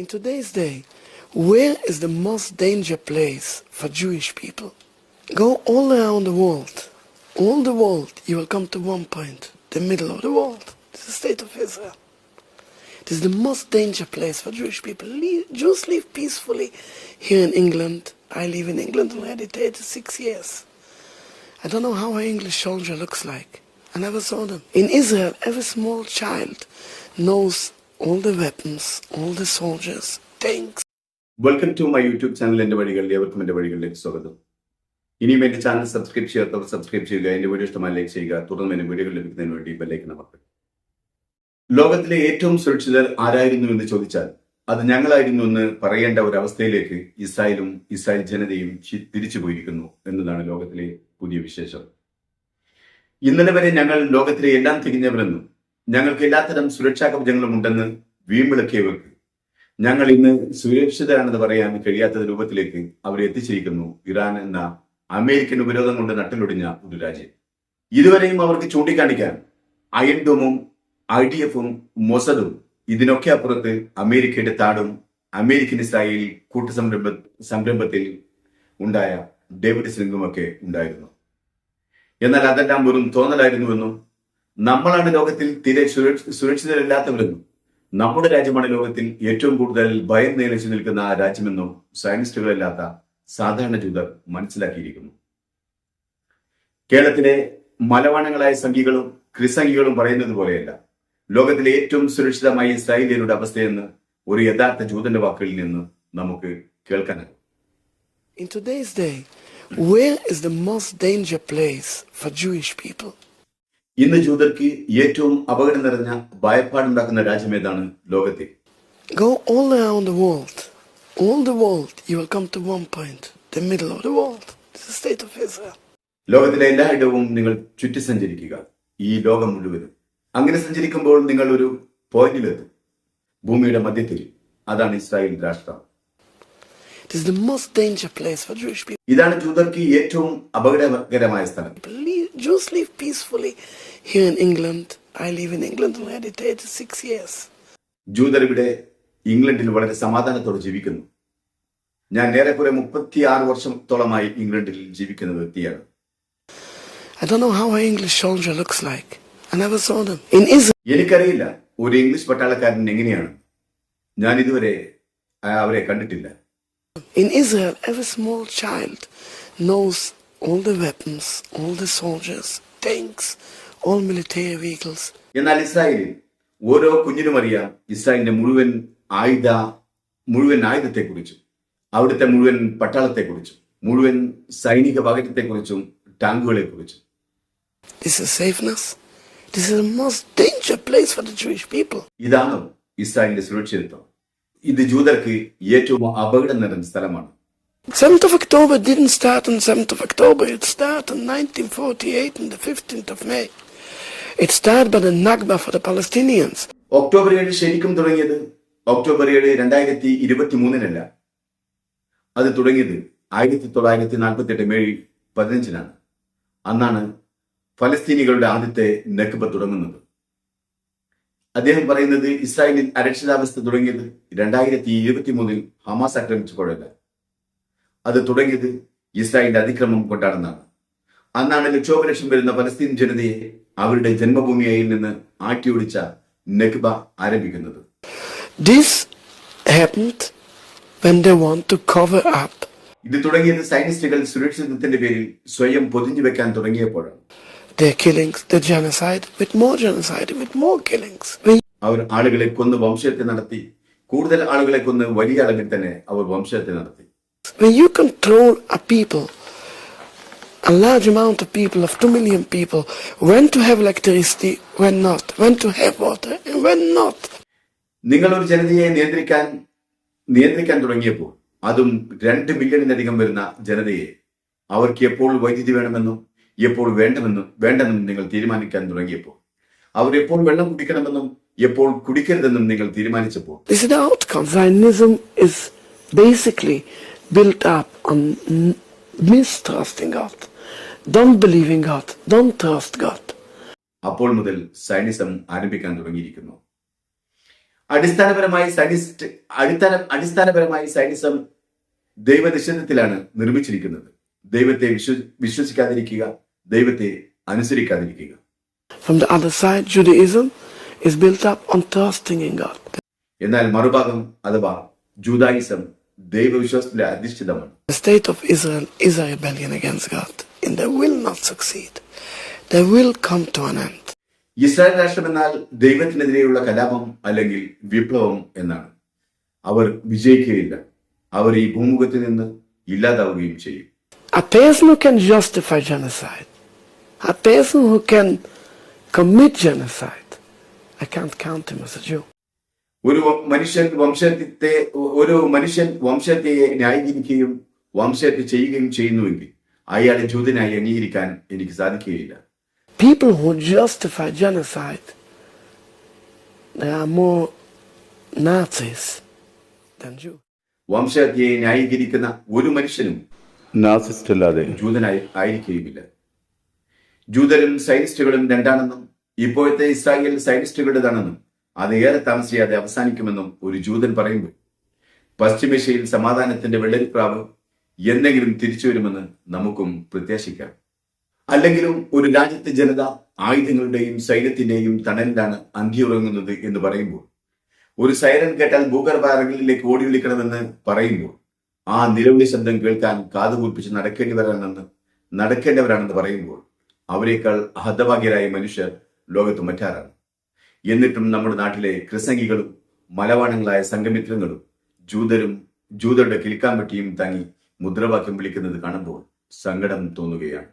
In today's day, where is the most danger place for Jewish people? Go all around the world. All the world, you will come to one point, the middle of the world. The state of Israel. It is the most danger place for Jewish people. Le- Jews live peacefully here in England. I live in England already 36 years. I don't know how an English soldier looks like. I never saw them. In Israel, every small child knows all the weapons, all the soldiers, tanks. Welcome to my YouTube channel എന്റെ വഴികളിൽ എവർക്കും എന്റെ വഴികളിലേക്ക് സ്വാഗതം. ഇനിയും എന്റെ channel subscribe ചെയ്യാത്തവർ subscribe ചെയ്യുക എന്റെ video ഇഷ്ടമായി ലൈക്ക് ചെയ്യുക തുടർന്ന് എന്റെ വീഡിയോകൾ ലഭിക്കുന്നതിന് വേണ്ടി ബെല്ലൈക്കൻ അമർത്തുക. ലോകത്തിലെ ഏറ്റവും സുരക്ഷിതർ ആരായിരുന്നു എന്ന് ചോദിച്ചാൽ അത് ഞങ്ങളായിരുന്നു എന്ന് പറയേണ്ട ഒരു അവസ്ഥയിലേക്ക് ഇസ്രായേലും ഇസ്രായേൽ ജനതയും തിരിച്ചു പോയിരിക്കുന്നു എന്നതാണ് ലോകത്തിലെ പുതിയ വിശേഷം. ഇന്നലെ വരെ ഞങ്ങൾ ലോകത്തിലെ എല്ലാം തികഞ്ഞവരെന്നും ഞങ്ങൾക്ക് എല്ലാത്തരം സുരക്ഷാ കവചങ്ങളും ഉണ്ടെന്ന് വീമ്പിളക്കിയവർക്ക് ഞങ്ങൾ ഇന്ന് സുരക്ഷിതരാണെന്ന് പറയാൻ കഴിയാത്ത രൂപത്തിലേക്ക് അവരെ എത്തിച്ചിരിക്കുന്നു. ഇറാൻ എന്ന അമേരിക്കൻ ഉപരോധം കൊണ്ട് നട്ടിലൊടിഞ്ഞ ഒരു രാജ്യം. ഇതുവരെയും അവർക്ക് ചൂണ്ടിക്കാണിക്കാൻ അയൻഡോമും ഐ ഡി എഫും മൊസദും ഇതിനൊക്കെ അപ്പുറത്ത് അമേരിക്കയുടെ താടും അമേരിക്കൻ ഇസ്രായേൽ കൂട്ടുസംരംഭ സംരംഭത്തിൽ ഉണ്ടായ ഡേവിഡ് സിംഗും ഒക്കെ ഉണ്ടായിരുന്നു. എന്നാൽ അതെല്ലാം വെറും തോന്നലായിരുന്നുവെന്നും നമ്മളാണ് ലോകത്തിൽ തീരെ സുരക്ഷ- സുരക്ഷിതരല്ലാത്തവരെന്നും നമ്മുടെ രാജ്യമാണ് ലോകത്തിൽ ഏറ്റവും കൂടുതൽ ഭയം നിലച്ചു നിൽക്കുന്ന രാജ്യമെന്നും സയനിസ്റ്റുകളല്ലാത്ത സാധാരണ ജൂതർ മനസ്സിലാക്കിയിരിക്കുന്നു. കേരളത്തിലെ മലവാണങ്ങളായ സംഘികളും ക്രിസംഘികളും പറയുന്നത് പോലെയല്ല. ലോകത്തിലെ ഏറ്റവും സുരക്ഷിതമായ ഇസ്രായേലിയരുടെ അവസ്ഥയെന്ന് ഒരു യഥാർത്ഥ ജൂതന്റെ വാക്കുകളിൽ നിന്ന് നമുക്ക് കേൾക്കാനാകും. In today's day, where is the most danger place for Jewish people? ഇന്ന് ജൂതർക്ക് ഏറ്റവും അപകടം നിറഞ്ഞ ഭയപ്പാടുണ്ടാക്കുന്ന രാജ്യം ഏതാണ് ലോകത്തെ Go all around the world. All the world, you will come to one point, the middle of the world. It's the state of Israel. ലോകത്തിലെ എല്ലായിടവും നിങ്ങൾ ചുറ്റി സഞ്ചരിക്കുക ഈ ലോകം മുഴുവനും അങ്ങനെ സഞ്ചരിക്കുമ്പോൾ നിങ്ങൾ ഒരു പോയിന്റിലെത്തും ഭൂമിയുടെ മധ്യത്തിൽ അതാണ് ഇസ്രായേൽ രാഷ്ട്രം is the most danger place for Jewish people. ഇതാണ് ജൂതർക്ക് ഏറ്റവും അപകടകരമായ സ്ഥലം Jews live peacefully here in England. I live in England already 36 years. ജൂതർ ഇവിടെ ഇംഗ്ലണ്ടിൽ വളരെ സമാധാനത്തോടെ ജീവിക്കുന്നു ഞാൻ ഏറെക്കുറെ മുപ്പത്തിയാറ് വർഷത്തോളമായി ഇംഗ്ലണ്ടിൽ ജീവിക്കുന്ന വ്യക്തിയാണ് I don't know how an English soldier looks like. I never saw them. In Israel, എനിക്കറിയില്ല ഒരു ഇംഗ്ലീഷ് പട്ടാളക്കാരൻ എങ്ങനെയാണ് ഞാൻ ഇതുവരെ അവരെ കണ്ടിട്ടില്ല in Israel, every small child knows all the weapons, all the soldiers, tanks, all military vehicles. എന്നാൽ ഇസ്രായേലിൽ ഓരോ കുഞ്ഞിനും അറിയാം ഇസ്രായേലിന്റെ മുഴുവൻ ആയുധ മുഴുവൻ ആയുധത്തെക്കുറിച്ചും അവിടുത്തെ മുഴുവൻ പട്ടാളത്തെക്കുറിച്ചും മുഴുവൻ സൈനിക വാഹനത്തെക്കുറിച്ചും ടാങ്കുകളെക്കുറിച്ചും This is safeness. This is the most danger place for the Jewish people. ഇതാണോ ഇസ്രായേലിന്റെ സുരക്ഷിതത്വം ഇത് ജൂതർക്ക് ഏറ്റവും അപകടം നിറഞ്ഞ സ്ഥലമാണ് 7th of October didn't start on 7th of October. It started in 1948 on the 15th of May. It started by the Nakba for the Palestinians. October ഏഴ് ശരിക്കും തുടങ്ങിയത് ഒക്ടോബർ ഏഴ് രണ്ടായിരത്തി ഇരുപത്തി മൂന്നിനല്ല അത് തുടങ്ങിയത് ആയിരത്തി തൊള്ളായിരത്തി നാൽപ്പത്തി എട്ട് മെയ് പതിനഞ്ചിനാണ് അന്നാണ് ഫലസ്തീനികളുടെ ആദ്യത്തെ നക്ബ തുടങ്ങുന്നത് അദ്ദേഹം പറയുന്നത് ഇസ്രായേലിൽ അരക്ഷിതാവസ്ഥ തുടങ്ങിയത് രണ്ടായിരത്തി ഇരുപത്തി മൂന്നിൽ ഹമാസ് ആക്രമിച്ചപ്പോഴല്ല. അത് തുടങ്ങിയത് ഇസ്രായേലിന്റെ അതിക്രമം കൊണ്ടാണെന്നാണ്. അന്നാണ് ലക്ഷോപലക്ഷം വരുന്ന പലസ്തീൻ ജനതയെ അവരുടെ ജന്മഭൂമിയായി നിന്ന് ആട്ടിയൊടിച്ച നക്ബ ആരംഭിക്കുന്നത്. This happened when they want to cover up. ഇത് തുടങ്ങിയത് സൈനിസ്റ്റുകൾ സുരക്ഷിതത്വത്തിന്റെ പേരിൽ സ്വയം പൊതിഞ്ഞു വെക്കാൻ തുടങ്ങിയപ്പോഴാണ്. Their killings, the genocide, with more genocide, with more killings. അവർ ആളുകളെ കൊന്ന് വംശഹത്യ നടത്തി കൂടുതൽ ആളുകളെ കൊന്ന് വലിയ അളവിൽ തന്നെ അവർ വംശഹത്യ നടത്തി When you control a people, a large amount of people, of 2 million people, when to have electricity, when not, when to have water, and when not. നിങ്ങൾ ഒരു ജനതയെ നിയന്ത്രിക്കാൻ നിയന്ത്രിക്കാൻ തുടങ്ങിയപ്പോൾ അതും രണ്ട് മില്യണിലധികം വരുന്ന ജനതയെ അവർക്ക് എപ്പോൾ വൈദ്യുതി വേണമെന്നും എപ്പോൾ വേണ്ടമെന്നും വേണ്ടെന്നും നിങ്ങൾ തീരുമാനിക്കാൻ തുടങ്ങിയപ്പോൾ അവർ എപ്പോൾ വെള്ളം കുടിക്കണമെന്നും എപ്പോൾ കുടിക്കരുതെന്നും നിങ്ങൾ തീരുമാനിച്ചപ്പോൾ This is the outcome. Zionism is basically built up on n- mistrusting God. Don't believe in God. Don't trust God. അപ്പോൾ മുതൽ സൈനിസം ആരംഭിക്കാൻ തുടങ്ങിയിരിക്കുന്നു അടിസ്ഥാനപരമായി സൈനിസ്റ്റ് അടിസ്ഥാന അടിസ്ഥാനപരമായി സൈനിസം ദൈവനിഷേധത്തിലാണ് നിർമ്മിച്ചിരിക്കുന്നത് ദൈവത്തെ വിശ്വ വിശ്വസിക്കാതിരിക്കുക ദൈവത്തെ അനുസരിക്കാതിരിക്കുക From the other side, Judaism is built up on trusting in God. എന്നാൽ മറുഭാഗം അഥവാ ജൂതായിസം ദൈവവിശ്വാസത്തിലെ അധിഷ്ഠിതമാണ് The state of Israel is a rebellion against God, and they will not succeed. They will come to an end. Israel രാഷ്ട്രം എന്നാൽ ദൈവത്തിനെതിരെയുള്ള കലാപം അല്ലെങ്കിൽ വിപ്ലവം എന്നാണ് അവർ വിജയിക്കുകയില്ല അവർ ഈ ഭൂമുഖത്തിൽ നിന്ന് ഇല്ലാതാവുകയും ചെയ്യും Atheism can justify genocide, a person who can commit genocide, I can't count him as a Jew. ഒരു മനുഷ്യൻ വംശത്തെ ഒരു മനുഷ്യൻ വംശത്തെ ന്യായീകരിക്കുകയും വംശത്തെ ചെയ്യുകയും ചെയ്യുന്നുവെങ്കിൽ അയാളെ ജൂതനായി അംഗീകരിക്കാൻ എനിക്ക് സാധിക്കുകയില്ല People who justify genocide, they are more Nazis than Jews. വംശഹത്യയെ ന്യായീകരിക്കുന്ന ഒരു മനുഷ്യനും നാസിസ്റ്റ് അല്ലാതെ ജൂതനായി ആയിരിക്കുകയുമില്ല ജൂതരും സൈനിസ്റ്റുകളും രണ്ടാണെന്നും ഇപ്പോഴത്തെ ഇസ്രായേൽ സൈനിസ്റ്റുകളുടേതാണെന്നും അത് ഏറെ താമസിയാതെ അവസാനിക്കുമെന്നും ഒരു ജൂതൻ പറയുമ്പോൾ പശ്ചിമേഷ്യയിൽ സമാധാനത്തിന്റെ വെള്ളരിപ്രാവ് എന്തെങ്കിലും തിരിച്ചു വരുമെന്ന് നമുക്കും പ്രത്യാശിക്കാം. അല്ലെങ്കിലും ഒരു രാജ്യത്തെ ജനത ആയുധങ്ങളുടെയും സൈന്യത്തിന്റെയും തണലിലാണ് അന്തിയുറങ്ങുന്നത് എന്ന് പറയുമ്പോൾ ഒരു സൈറൻ കേട്ടാൽ ഭൂഗർഭ അറകളിലേക്ക് ഓടി വിളിക്കണമെന്ന് പറയുമ്പോൾ ആ നിലവിളി ശബ്ദം കേൾക്കാൻ കാതുകൂർപ്പിച്ച് നടക്കേണ്ടിവരാണെന്ന് നടക്കേണ്ടവരാണെന്ന് പറയുമ്പോൾ അവരെക്കാൾ ഹതഭാഗ്യരായ മനുഷ്യർ ലോകത്ത് മറ്റാരാണ്? എന്നിട്ടും നമ്മുടെ നാട്ടിലെ ക്രിസംഗികളും മലവാണങ്ങളായ സംഘമിത്രങ്ങളും ജൂതരും ജൂതരുടെ കിൽക്കാമ്പട്ടിയും തങ്ങി മുദ്രാവാക്യം വിളിക്കുന്നത് കാണുമ്പോൾ സങ്കടം തോന്നുകയാണ്.